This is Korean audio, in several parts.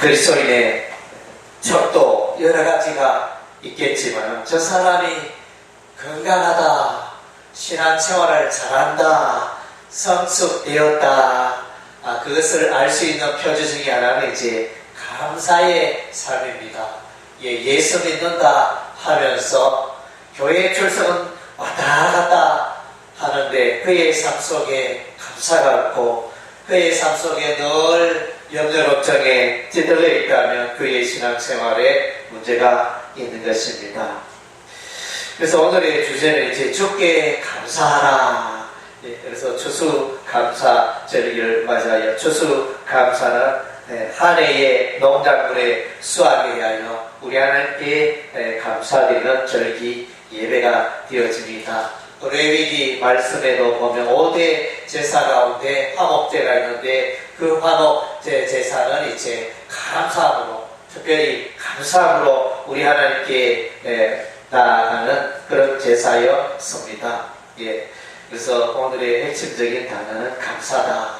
그리스도인의 척도 여러 가지가 있겠지만 저 사람이 건강하다, 신앙생활을 잘한다, 성숙되었다, 아, 그것을 알 수 있는 표주 중에 하나는 이제 감사의 삶입니다. 예, 예수 믿는다 하면서 교회 출석은 왔다 갔다 하는데 그의 삶 속에 감사가 없고 그의 삶 속에 늘 염려걱정에 찌들려 있다면 그의 신앙생활에 문제가 있는 것입니다. 그래서 오늘의 주제는 이제 주께 감사하라. 예, 그래서 추수 감사 절기를 맞아요. 추수 감사는 예, 한 해의 농작물의 수확에 대하여 우리 하나님께 예, 감사드리는 절기 예배가 되어집니다. 레위기 말씀에도 보면 5대 제사 가운데 화목제가 있는데 그 화목 제 제사는 이제 감사함으로 특별히 감사함으로 우리 하나님께 예, 나아가는 그런 제사였습니다. 예. 그래서 오늘의 핵심적인 단어는 감사다.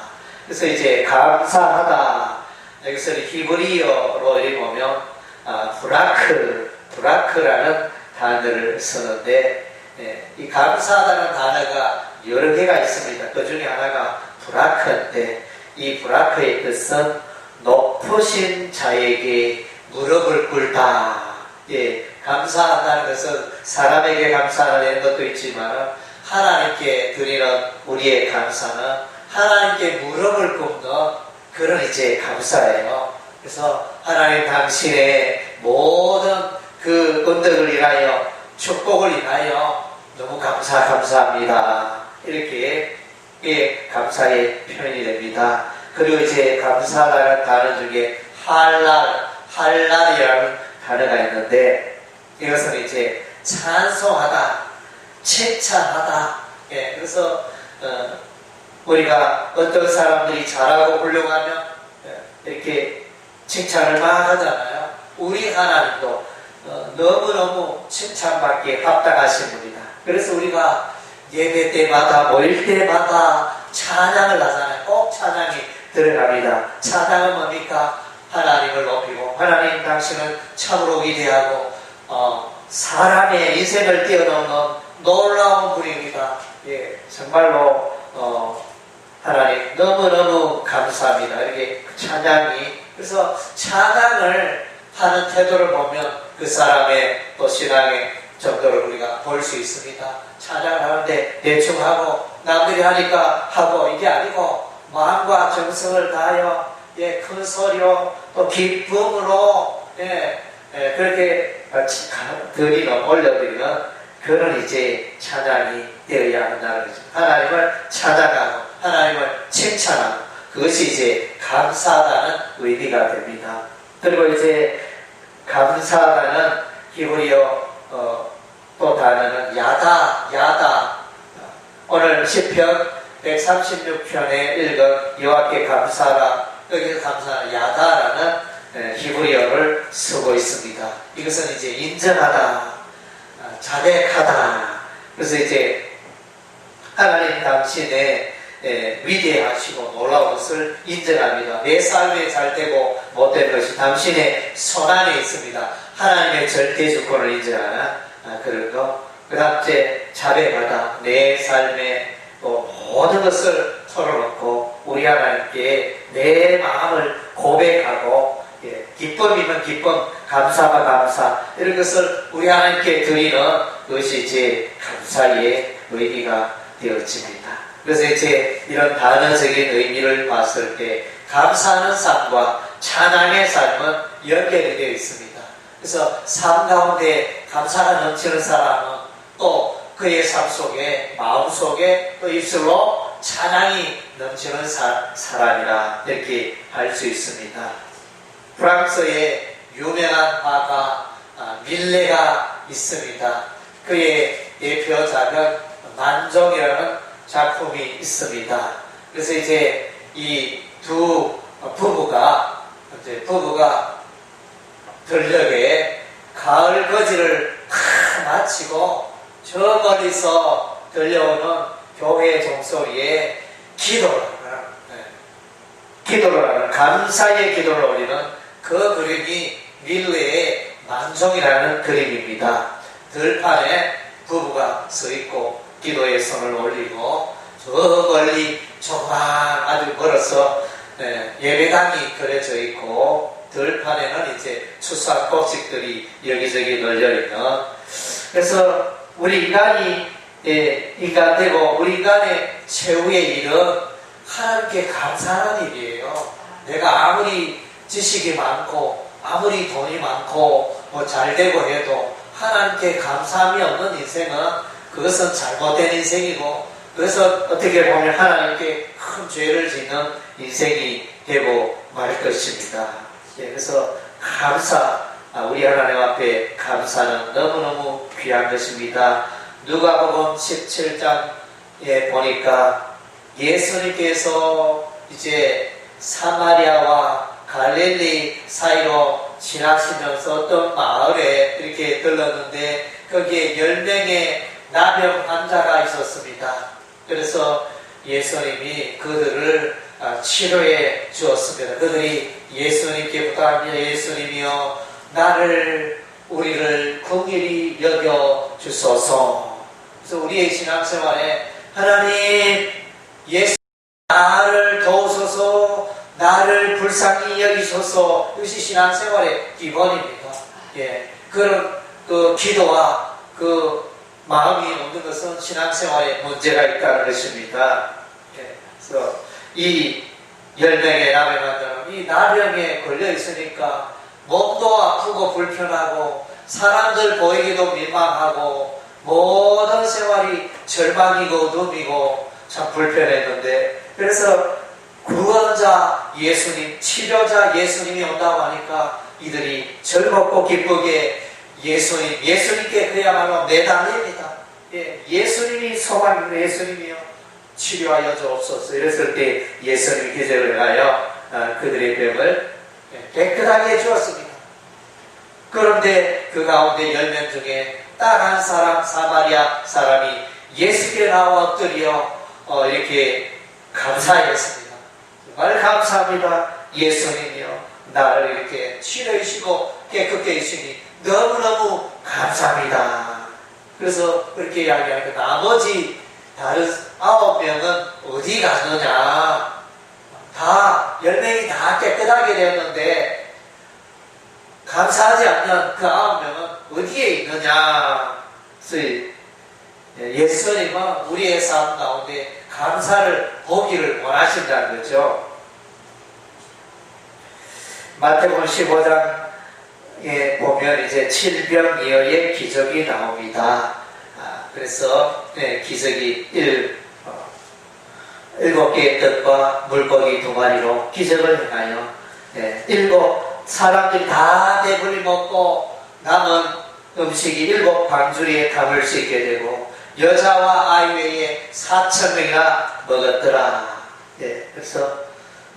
그래서 이제 감사하다. 여기서 히브리어로 읽으면 아, 브라크, 브라크라는 단어를 쓰는데 예, 이 감사하다는 단어가 여러 개가 있습니다. 그 중에 하나가 브라크인데 이 브라크의 뜻은 높으신 자에게 무릎을 꿇다. 예, 감사한다는 것은 사람에게 감사하는 것도 있지만 하나님께 드리는 우리의 감사는 하나님께 무릎을 꿇는 그런 이제 감사예요. 그래서 하나님 당신의 모든 그 은덕을 인하여 축복을 인하여 너무 감사 감사합니다. 이렇게 예, 감사의 표현이 됩니다. 그리고 이제 감사라는 단어 중에 할랄, 할랄이라는 단어가 있는데 이것은 이제 찬송하다, 칭찬하다. 예, 그래서 어, 우리가 어떤 사람들이 잘하고 훌륭하면 예, 이렇게 칭찬을 막 하잖아요. 우리 하나님도 어, 너무너무 칭찬받기에 합당하신 분이다. 그래서 우리가 예배 때마다 모일 때마다 찬양을 하잖아요. 꼭 찬양이 들어갑니다. 찬양은 뭡니까? 하나님을 높이고 하나님 당신은 참으로 위대하고 어, 사람의 인생을 뛰어넘는 놀라운 분입니다. 예, 정말로 어, 하나님 너무너무 감사합니다. 이렇게 찬양이 그래서 찬양을 하는 태도를 보면 그 사람의 또 신앙의 정도를 우리가 볼 수 있습니다. 찬양을 하는데 대충 하고 남들이 하니까 하고 이게 아니고 마음과 정성을 다하여 예, 큰 소리로 또 기쁨으로 예, 예, 그렇게 드리는 올려드리는 그런 이제 찬양이 되어야 한다는 거죠. 하나님을 찬양하고 하나님을 칭찬하고 그것이 이제 감사하다는 의미가 됩니다. 그리고 이제 감사하다는 히브리어 어, 또 단어는 야다, 야다. 오늘 10편 136편에 읽은 여호와께 감사라 여기서 감사하는 야다라는 히브리어를 쓰고 있습니다. 이것은 이제 인정하다, 아, 자백하다. 그래서 이제 하나님 당신의 위대하시고 놀라운 것을 인정합니다. 내 삶에 잘 되고 못된 것이 당신의 손안에 있습니다. 하나님의 절대 주권을 인정하는 아, 그런 거. 그째 자백하다. 내 삶에 모든 것을 털어놓고 우리 하나님께 내 마음을 고백하고 예, 기쁨이면 기쁨, 감사가 감사 이런 것을 우리 하나님께 드리는 것이 이제 감사의 의미가 되어집니다. 그래서 이제 이런 단어적인 의미를 봤을 때 감사하는 삶과 찬양의 삶은 연결이 되어 있습니다. 그래서 삶 가운데 감사가 넘치는 사람은 또 그의 삶 속에 마음 속에 또 입술로 찬양이 넘치는 사, 사람이라 이렇게 할 수 있습니다. 프랑스의 유명한 화가 아, 밀레가 있습니다. 그의 대표작은 만종이라는 작품이 있습니다. 그래서 이제 이 두 부부가 이제 부부가 들녘에 가을 거지를 다 마치고 저 멀리서 들려오는 교회 종소리에 기도를 하는, 네. 기도를 하는 감사의 기도를 올리는 그 그림이 밀레의 만종이라는 그림입니다. 들판에 부부가 서 있고 기도의 손을 올리고 저 멀리 조만 아주 멀어서 예, 예배당이 그려져 있고 들판에는 이제 추수한 곡식들이 여기저기 널려 있는 그래서 우리 인간이 예, 인간 되고 우리 인간의 최후의 일은 하나님께 감사하는 일이에요. 내가 아무리 지식이 많고 아무리 돈이 많고 뭐 잘 되고 해도 하나님께 감사함이 없는 인생은 그것은 잘못된 인생이고 그래서 어떻게 보면 하나님께 큰 죄를 짓는 인생이 되고 말 것입니다. 예, 그래서 감사, 아, 우리 하나님 앞에 감사는 너무너무 귀한 것입니다. 누가복음 17장에 보니까 예수님께서 이제 사마리아와 갈릴리 사이로 지나시면서 어떤 마을에 이렇게 들렀는데 거기에 10명의 나병 환자가 있었습니다. 그래서 예수님이 그들을 아, 치료해 주었습니다. 그들이 예수님께 부탁하며 예수님이여 나를 우리를 긍휼히 여겨 주소서. 그래서 우리의 신앙생활에 하나님 예수 나를 도우소서 나를 불쌍히 여기소서 이것이 신앙생활의 기본입니다. 예, 그런 그 기도와 그 마음이 없는 것은 신앙생활에 문제가 있다는 것입니다. 예, 그래서 이 나병 환자는 이 나병에 걸려 있으니까 몸도 아프고 불편하고 사람들 보이기도 민망하고 모든 생활이 절망이고 어둠이고 참 불편했는데 그래서 구원자 예수님, 치료자 예수님이 온다고 하니까 이들이 즐겁고 기쁘게 예수님, 예수님께 그야말로 내달립니다. 예, 예수님이 소망이고 예수님이요. 치료하여 주옵소서. 이랬을 때 예수님이 기적을 하여 아, 그들의 병을 예, 깨끗하게 해주었습니다. 그런데 그 가운데 열 명 중에 딱 한 사람, 사마리아 사람이 예수께 나와 엎드려 어, 이렇게 감사했습니다. 정말 감사합니다. 예수님이요. 나를 이렇게 치료해주시고 깨끗게 해주시니 너무너무 감사합니다. 그래서 그렇게 이야기하니까 나머지 다른 아홉 명은 어디 가느냐. 다, 열 명이 다 깨끗하게 되었는데 감사하지 않는 그 아홉 명은 어디에 있느냐. 그래서 예수님은 우리의 삶 가운데 감사를 보기를 원하신다는 거죠. 마태복음 15장에 보면 이제 칠병이어의 기적이 나옵니다. 아, 그래서 네, 기적이 일곱 개의 떡과 물고기 두 마리로 기적을 행하여 네, 일곱 사람들이 다 배불리 먹고 남은 음식이 일곱 방주리에 담을 수 있게 되고 여자와 아이 외에 4천 명이나 먹었더라. 네, 그래서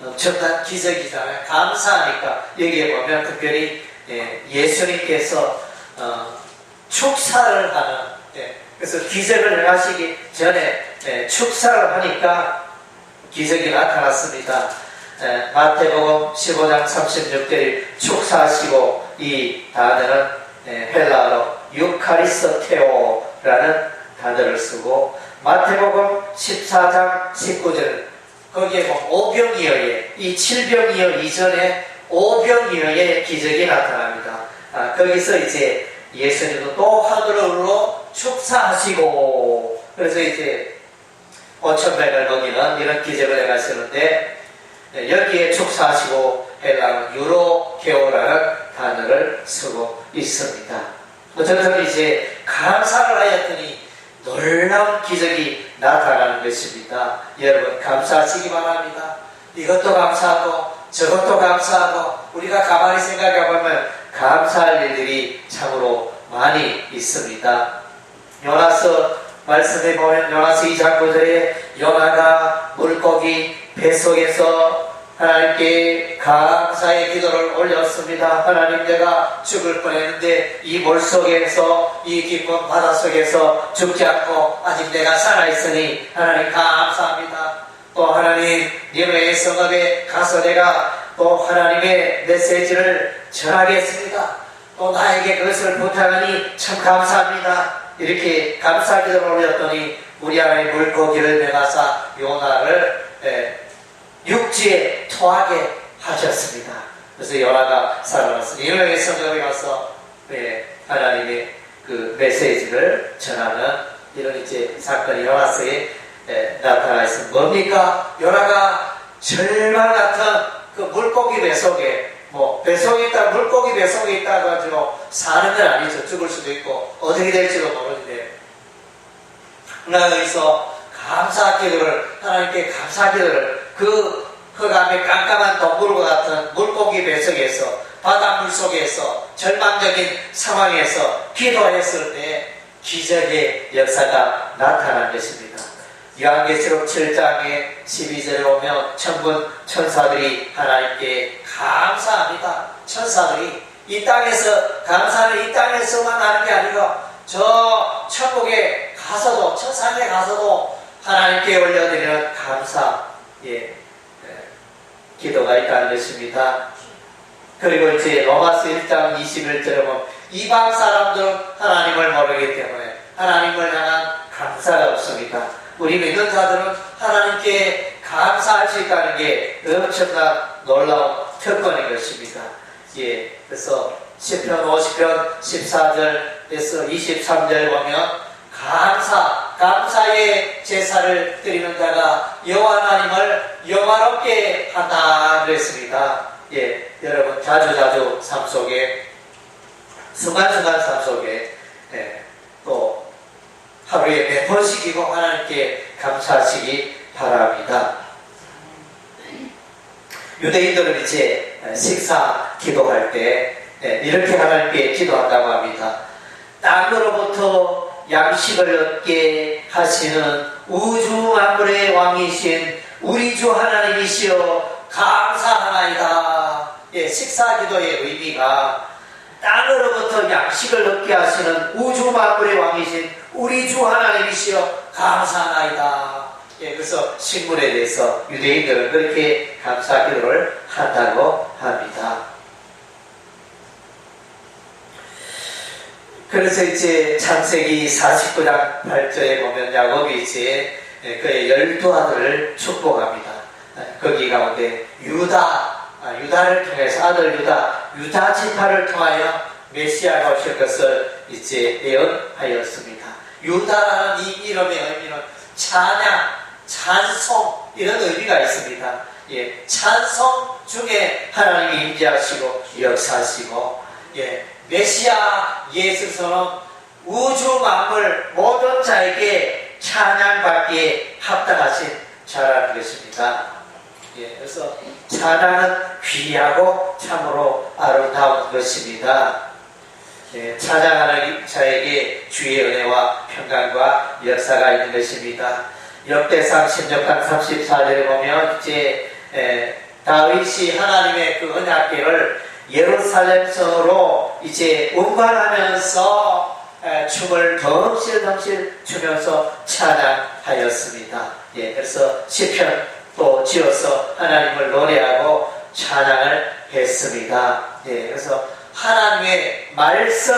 엄청난 기적이잖아요. 감사하니까 여기에 보면 특별히 예, 예수님께서 어, 축사를 하는 예, 그래서 기적을 하시기 전에 예, 축사를 하니까 기적이 나타났습니다. 예, 마태복음 15장 36절에 축사하시고 이 단어는 예, 헬라어로 유카리스테오라는 단어를 쓰고 마태복음 14장 19절 거기에 보면 오병이어의 이 칠병이어 이전에 오병이어의 기적이 나타납니다. 아, 거기서 이제 예수님도 또 하늘으로 축사하시고 그래서 이제 5천명을 먹이는 이런 기적을 행하시는데 네, 여기에 축사하시고 헬라는 유로케오라는 단어를 쓰고 있습니다. 어쨌든 이제 감사를 하였더니 놀라운 기적이 나타나는 것입니다. 여러분 감사하시기 바랍니다. 이것도 감사하고 저것도 감사하고 우리가 가만히 생각해 보면 감사할 일들이 참으로 많이 있습니다. 요나서 말씀해 보면 요나서 2장 9절에 요나가 물고기 뱃속에서 하나님께 감사의 기도를 올렸습니다. 하나님 내가 죽을 뻔했는데 이 물속에서 이 깊은 바닷속에서 죽지 않고 아직 내가 살아있으니 하나님 감사합니다. 또 하나님 니네의 성읍에 가서 내가 또 하나님의 메시지를 전하겠습니다. 또 나에게 그것을 부탁하니 참 감사합니다. 이렇게 감사 기도를 올렸더니 우리 하나님 물고기를 명하사 요나를 예, 육지에 토하게 하셨습니다. 그래서 요나가 살아났습니다. 이명의 성경에 가서 예, 하나님의 그 메시지를 전하는 이런 이제 사건이 일어났어요. 예, 나타나 있습니다. 뭡니까? 요나가 절망 같은 그 물고기 배 속에 뭐 배속에 있다 물고기 배속에 있다 가지고 사는 건 아니죠. 죽을 수도 있고 어떻게 될지도 모르는데 하나님께서 감사 기도를 하나님께 감사 기도를 그 흑암의 깜깜한 동굴과 같은 물고기 배속에서 바닷물 속에서 절망적인 상황에서 기도했을 때 기적의 역사가 나타난 것입니다. 요한계시록 7장에 12절에 오면 천군 천사들이 하나님께 감사합니다. 천사들이 이 땅에서 감사는 이 땅에서만 하는 게 아니라 저 천국에 가서도 천상에 가서도 하나님께 올려드리는 감사 예, 기도가 있다는 것입니다. 그리고 이제 로마스 1장 21절에 보면 이방 사람들은 하나님을 모르기 때문에 하나님을 향한 감사가 없습니다. 우리 믿는 자들은 하나님께 감사할 수 있다는 게 엄청난 놀라운 특권인 것입니다. 예, 그래서 10편 50편 14절에서 23절 보면 감사, 감사의 제사를 드리는 자가 여호와 하나님을 영화롭게 한다 그랬습니다. 예, 여러분 자주 자주 삶 속에 순간순간 삶 속에 예, 또 하루에 몇 번씩이고 하나님께 감사하시기 바랍니다. 유대인들은 이제 식사 기도할 때 예, 이렇게 하나님께 기도한다고 합니다. 땅으로부터 양식을 얻게 하시는 우주 만물의 왕이신 우리 주 하나님이시여 감사하나이다. 예, 식사 기도의 의미가 땅으로부터 양식을 얻게 하시는 우주 만물의 왕이신 우리 주 하나님이시여 감사하나이다. 예, 그래서 식물에 대해서 유대인들은 그렇게 감사 기도를 한다고 합니다. 그래서 이제 창세기 49장 8절에 보면 야곱이 이제 그의 열두 아들을 축복합니다. 거기 가운데 유다, 아, 유다를 통해서 아들 유다, 유다 지파를 통하여 메시아가 오실 것을 이제 예언하였습니다. 유다라는 이 이름의 의미는 찬양, 찬송 이런 의미가 있습니다. 예, 찬송 중에 하나님이 임재하시고 역사하시고 예, 메시아 예수처는 우주 만물 모든 자에게 찬양받기에 합당하신 자라는 것입니다. 예, 그래서 찬양은 귀하고 참으로 아름다운 것입니다. 예, 찬양하는 자에게 주의 은혜와 평강과 역사가 있는 것입니다. 역대상 16강 34절에 보면 이제 에, 다윗이 하나님의 그 언약궤를 예루살렘성으로 이제 운반하면서 에, 춤을 덩실덩실 추면서 찬양하였습니다. 예, 그래서 시편 또 지어서 하나님을 노래하고 찬양을 했습니다. 예, 그래서 하나님의 말씀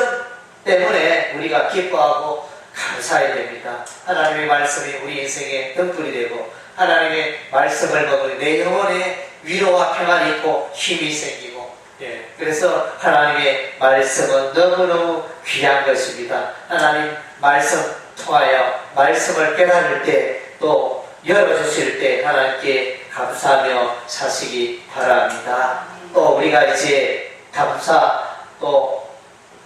때문에 우리가 기뻐하고 감사해야 됩니다. 하나님의 말씀이 우리 인생의 등불이 되고 하나님의 말씀을 먹으니 내 영혼에 위로와 평안이 있고 힘이 생기고 예, 그래서 하나님의 말씀은 너무너무 귀한 것입니다. 하나님 말씀 통하여 말씀을 깨달을 때 또 열어주실 때 하나님께 감사하며 사시기 바랍니다. 또 우리가 이제 감사 또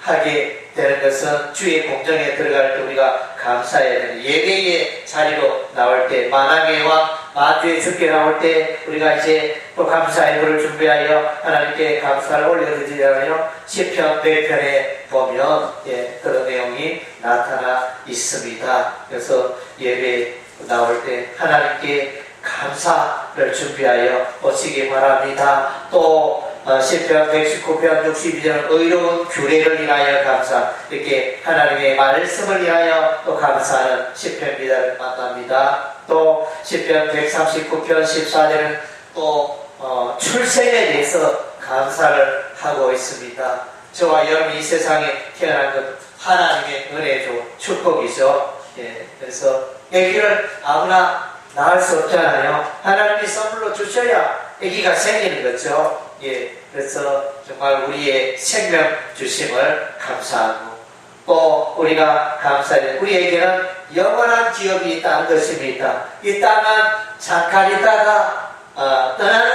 하게 되는 것은 주의 공정에 들어갈 때 우리가 감사해야 되는 예배의 자리로 나올 때 만왕의 왕마주의 죽게 나올 때 우리가 이제 또 감사의 노를 준비하여 하나님께 감사를 올려드리려하여 시편 100편에 보면 예, 그런 내용이 나타나 있습니다. 그래서 예배 나올 때 하나님께 감사를 준비하여 오시기 바랍니다. 또 어, 시편 119편 62절은 의로운 규례를 인하여 감사 이렇게 하나님의 말씀을 위하여 또 감사하는 시편입니다 만납니다. 또 시편 139편 14절은 또 어, 출생에 대해서 감사를 하고 있습니다. 저와 여러분이 이 세상에 태어난 것 하나님의 은혜죠. 축복이죠. 예, 그래서 아기를 아무나 낳을 수 없잖아요. 하나님이 선물로 주셔야 아기가 생기는 거죠. 예, 그래서 정말 우리의 생명 주심을 감사하고 또 우리가 감사해 우리에게는 영원한 기업이 있다는 것입니다. 이 땅은 있다가 어, 떠나는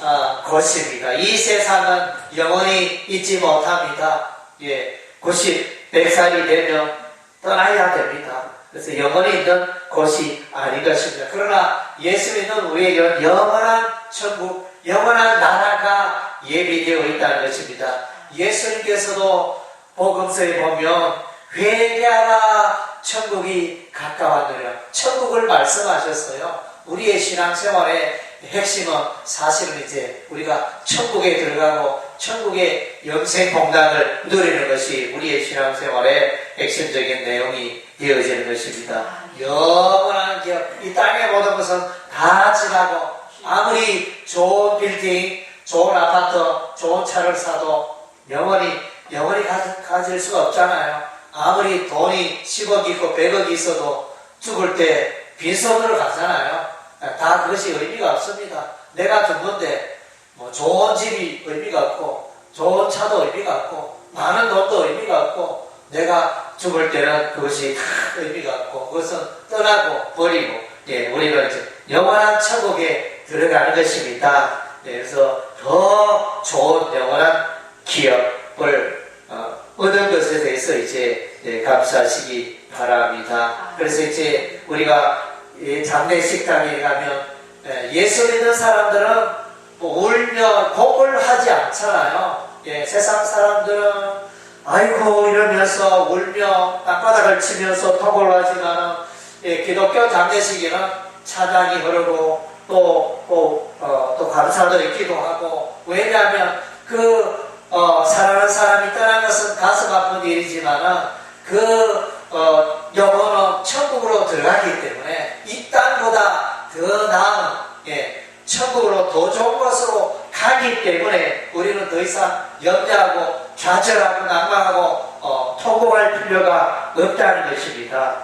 어, 것입니다. 이 세상은 영원히 있지 못합니다. 예, 90, 100살이 되면 떠나야 됩니다. 그래서 영원히 있는 곳이 아닌 것입니다. 그러나 예수 믿는 우리에게 영원한 천국, 영원한 나라가 예비되어 있다는 것입니다. 예수님께서도 복음서에 보면 회개하라 천국이 가까웠느냐 천국을 말씀하셨어요. 우리의 신앙생활의 핵심은 사실은 이제 우리가 천국에 들어가고 천국의 영생 공간을 누리는 것이 우리의 신앙생활의 핵심적인 내용이 되어지는 것입니다. 영원한 기업, 이 땅의 모든 것은 다 지나고 아무리 좋은 빌딩, 좋은 아파트, 좋은 차를 사도 영원히 영원히 가, 가질 수가 없잖아요. 아무리 돈이 10억 있고 100억 있어도 죽을 때 빈손으로 가잖아요. 다 그것이 의미가 없습니다. 내가 죽는데 뭐 좋은 집이 의미가 없고 좋은 차도 의미가 없고 많은 돈도 의미가 없고 내가 죽을 때는 그것이 다 의미가 없고 그것은 떠나고 버리고 예, 우리는 이제 영원한 천국에 들어가는 것입니다. 예, 그래서 더 좋은 영원한 기업을 어, 얻은 것에 대해서 이제 예, 감사하시기 바랍니다. 그래서 이제 우리가 이 장례 식당에 가면 예, 예수 믿는 사람들은 뭐 울며 곡을 하지 않잖아요. 예, 세상 사람들은 아이고 이러면서 울며 땅바닥을 치면서 토골 하지만은 예, 기독교 장례식에는 찬양이 흐르고 또, 또, 어, 또 감사도 있기도 하고 왜냐하면 그 어, 사랑하는 사람이 떠난 것은 가슴 아픈 일이지만은 그 어, 영혼은 천국으로 들어가기 때문에 이 땅보다 더 나은 예, 천국으로 더 좋은 곳으로 가기 때문에 우리는 더 이상 염려하고 좌절하고 난감하고 어, 통곡할 필요가 없다는 것입니다.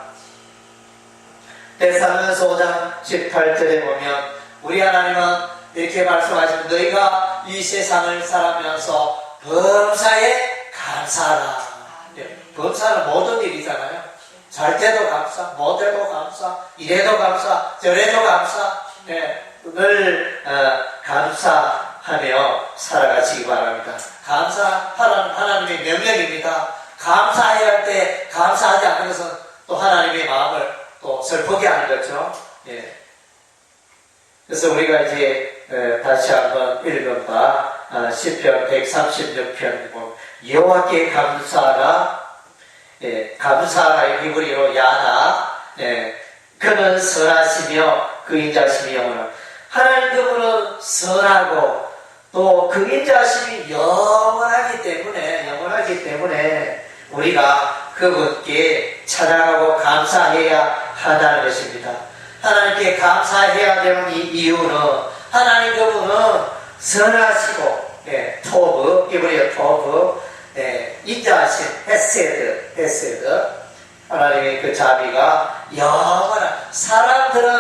대사면서 5장 18절에 보면 우리 하나님은 이렇게 말씀하시면 너희가 이 세상을 살아면서 범사에 감사하라. 예, 범사는 모든 일이잖아요. 잘 때도 감사, 못 때도 감사, 이래도 감사, 저래도 감사, 예, 늘 어, 감사하며 살아가시기 바랍니다. 감사하라는 하나님의 명령입니다. 감사해야 할 때 감사하지 않는 것은 또 하나님의 마음을 또 슬프게 하는 거죠. 예. 그래서 우리가 이제 어, 다시 한번 읽어봐 아, 시편 136편 보면 여호와께 감사하라 예, 감사하라 히브리로 야다 예, 그는 선하시며 그 인자심이 영원하고 하나님 그분은 선하고 또 그 인자심이 영원하기 때문에 영원하기 때문에 우리가 그분께 찬양하고 감사해야 한다는 것입니다. 하나님께 감사해야 되는 이 이유는 하나님 그분은 선하시고 예, 토브 이브리어 토브 예, 인자하신 헤세드 헤세드. 하나님의 그 자비가 영원한 사람들은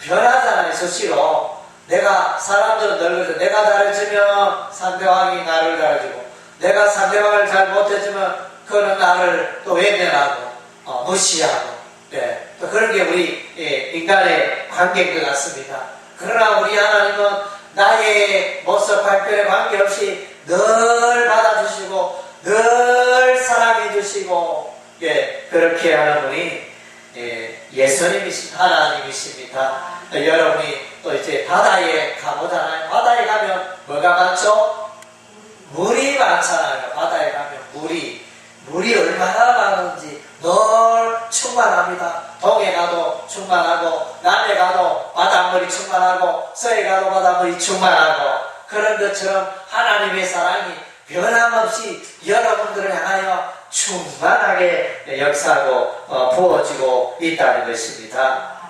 변하잖아요 수시로. 내가 사람들은 늙어져 내가 잘해주면 상대방이 나를 잘해주고 내가 상대방을 잘 못해주면 그는 나를 또 외면하고 어, 무시하고. 네, 또 그런 게 우리 예, 인간의 관계인 것 같습니다. 그러나 우리 하나님은 나의 모습 발표에 관계없이 늘 받아주시고 늘 사랑해 주시고 예, 그렇게 하는 분이 예, 예수님이신 하나님이십니다. 여러분이 또 이제 바다에 가보잖아요. 바다에 가면 뭐가 많죠? 물이 많잖아요. 바다에 가면 물이 물이 얼마나 많은지 늘 충만합니다. 동해 가도 충만하고 남해 가도 바닷물이 충만하고 서해 가도 바닷물이 충만하고 그런 것처럼 하나님의 사랑이 변함없이 여러분들을 향하여 충만하게 역사하고 어, 부어지고 있다는 것입니다.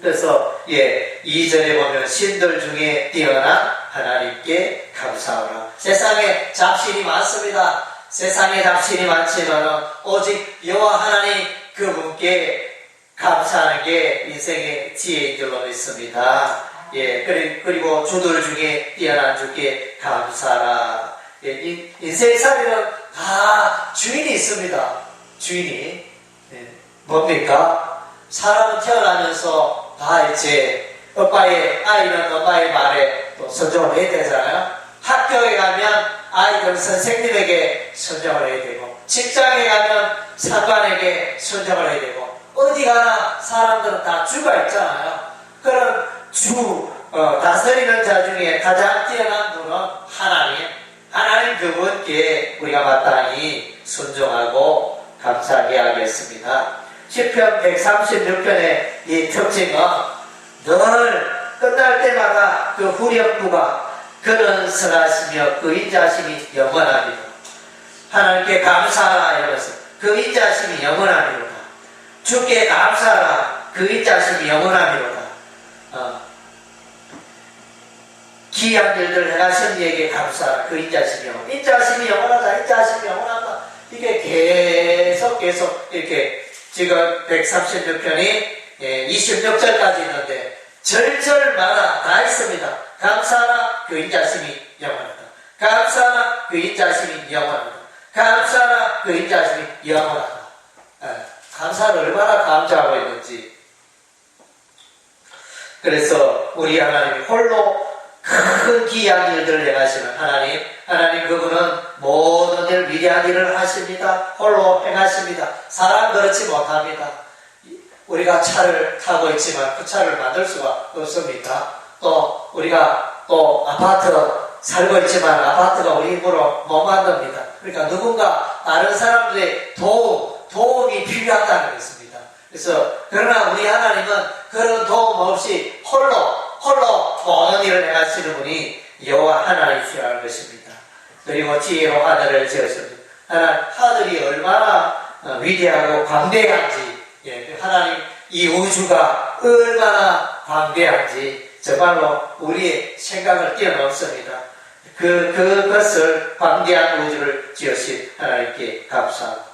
그래서 예, 2절에 보면 신들 중에 뛰어난 하나님께 감사하라. 세상에 잡신이 많습니다. 세상에 잡신이 많지만 오직 여호와 하나님 그분께 감사하는 게 인생의 지혜인 줄로 믿습니다. 예, 그리- 그리고 주들 중에 뛰어난 주께 감사하라. 예, 인- 인생살이는 다 주인이 있습니다. 주인이. 예, 뭡니까? 사람은 태어나면서 다 이제 오빠의 아이는 엄마의 말에 또 선정을 해야 되잖아요. 학교에 가면 아이들 선생님에게 선정을 해야 되고 직장에 가면 상관에게 선정을 해야 되고 어디 가나 사람들은 다 주가 있잖아요. 그런 주 어, 다스리는 자 중에 가장 뛰어난 분은 하나님. 하나님 그분께 우리가 마땅히 순종하고 감사하게 하겠습니다. 10편 136편의 이 특징은 늘 끝날 때마다 그 후렴구가 그는 선하시며 그 인자심이 영원하리라. 하나님께 감사하라 이러면서 그 인자심이 영원하리로다. 주께 감사하라 그 인자심이 영원하리로다. 어. 일들 행하신 이에게 감사하라. 그 인자심이 영원 인자심이 영원하다. 인자심이 영원하다. 이게 계속 계속 이렇게 지금 136편이 26절까지 있는데 절절마다 다 있습니다. 감사하라. 그 인자심이 영원하다. 감사하라. 그 인자심이 영원하다. 감사하라. 그 인자심이 영원하다. 예, 감사를 얼마나 감사하고 있는지 그래서 우리 하나님이 홀로 큰 기이한 일들을 행하시는 하나님, 하나님 그분은 모든 일 위대한 일을 하십니다. 홀로 행하십니다. 사람 그렇지 못합니다. 우리가 차를 타고 있지만 그 차를 만들 수가 없습니다. 또 우리가 또 아파트 살고 있지만 아파트가 우리 힘으로 못 만듭니다. 그러니까 누군가 다른 사람들의 도움, 도움이 필요하다는 것입니다. 그래서 그러나 우리 하나님은 그런 도움 없이 홀로 홀로 모든 일을 행하시는 분이 여호와 하나님이시라는 것입니다. 그리고 지혜로 하늘을 지었습니다. 하나 하늘이 얼마나 어, 위대하고 광대한지 예, 그 하나님 이 우주가 얼마나 광대한지 정말로 우리의 생각을 뛰어넘습니다. 그, 그것을 광대한 우주를 지으신 하나님께 감사하고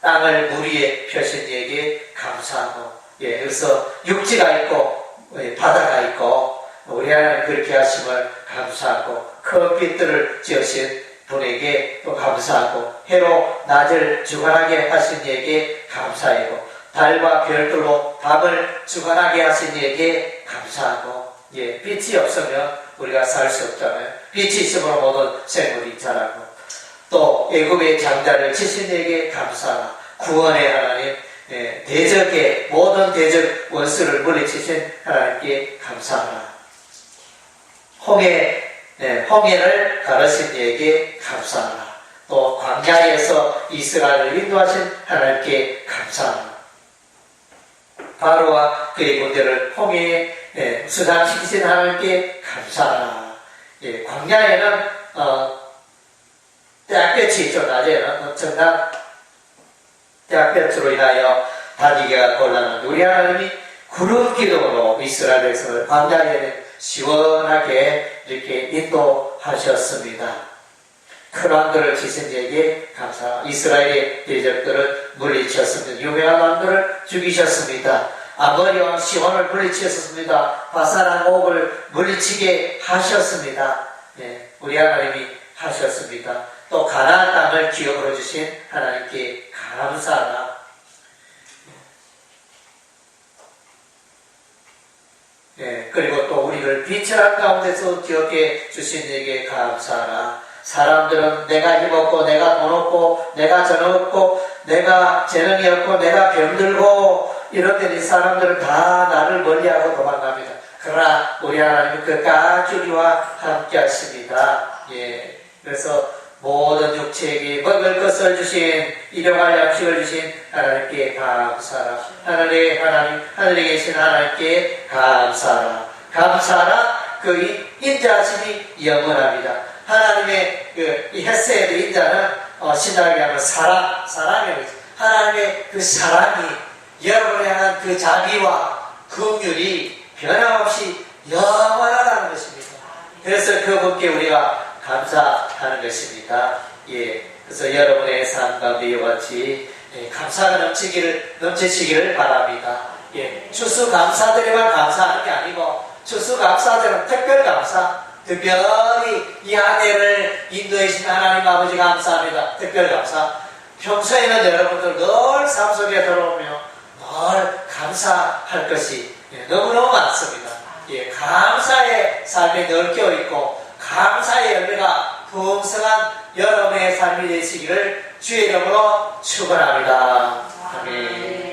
땅을 물 위에 펴신 이에게 감사하고 예, 그래서 육지가 있고 예, 바다가 있고 우리 하나님 그렇게 하심을 감사하고 큰 빛들을 지으신 분에게 또 감사하고 해로 낮을 주관하게 하신 이에게 감사하고 달과 별들로 밤을 주관하게 하신 이에게 감사하고 예, 빛이 없으면 우리가 살 수 없잖아요. 빛이 있으면 모든 생물이 자라고 또 애굽의 장자를 치신 이에게 감사하라. 구원의 하나님 예, 대적의 모든 대적 원수를 물리치신 하나님께 감사하라. 홍해 예, 홍해를 가르신 이에게 감사하라. 또 광야에서 이스라엘을 인도하신 하나님께 감사하라. 바로와 그의 군대를 홍해에 예, 수상시키신 하나님께 감사하라. 예, 광야에는 어, 대학볕이 있죠. 낮에는 엄청난 대학볕으로 인하여 다니기가 곤란한데 우리 하나님이 구름 기둥으로 이스라엘 백성을 광야에 시원하게 이렇게 인도하셨습니다. 큰 왕들을 지신 이에게 감사. 이스라엘의 대적들을 물리쳤습니다. 유명한 왕들을 죽이셨습니다. 아버리 왕 시원을 물리치셨습니다. 바사란 옥을 물리치게 하셨습니다. 네, 우리 하나님이 하셨습니다. 또 가나안 땅을 기업으로 주신 하나님께 감사하라. 예, 그리고 또 우리를 비천한 가운데서 기억해 주신 이에게 감사하라. 사람들은 내가 힘없고, 내가 돈 없고, 내가 전 없고, 내가 재능이 없고, 내가 병들고, 이런 데이 사람들은 다 나를 멀리하고 도망갑니다. 그러나 우리 하나님은 끝까지 우리와 함께 하십니다. 예. 그래서 모든 육체에게 먹을 것을 주신 일용할 양식을 주신 하나님께 감사하라. 하늘의 하나님, 하늘에 계신 하나님께 감사하라. 감사하라. 그 인자하심이 영원합니다. 하나님의 그이 햇세의 인자는 어, 신학에 하면 사랑, 사랑이라고 하나님의 그 사랑이 여러분에 향한 그 자비와 긍휼이 변함없이 영원하다는 것입니다. 그래서 그분께 우리가 감사하는 것입니다. 예, 그래서 여러분의 삶 가운데 이와 같이 예, 감사가 넘치기를 넘치시기를 바랍니다. 예, 추수 감사드리만 감사하는 게 아니고 추수 감사드리면 특별 감사, 특별히 이 아내를 인도해 주신 하나님 아버지 감사합니다. 특별 감사. 평소에는 여러분들 늘 삶 속에 들어오며 늘 감사할 것이 예, 너무너무 많습니다. 예, 감사의 삶에 늘 껴있고 감사의 열매가 풍성한 여러분의 삶이 되시기를 주의 이름으로 축원합니다. 아멘.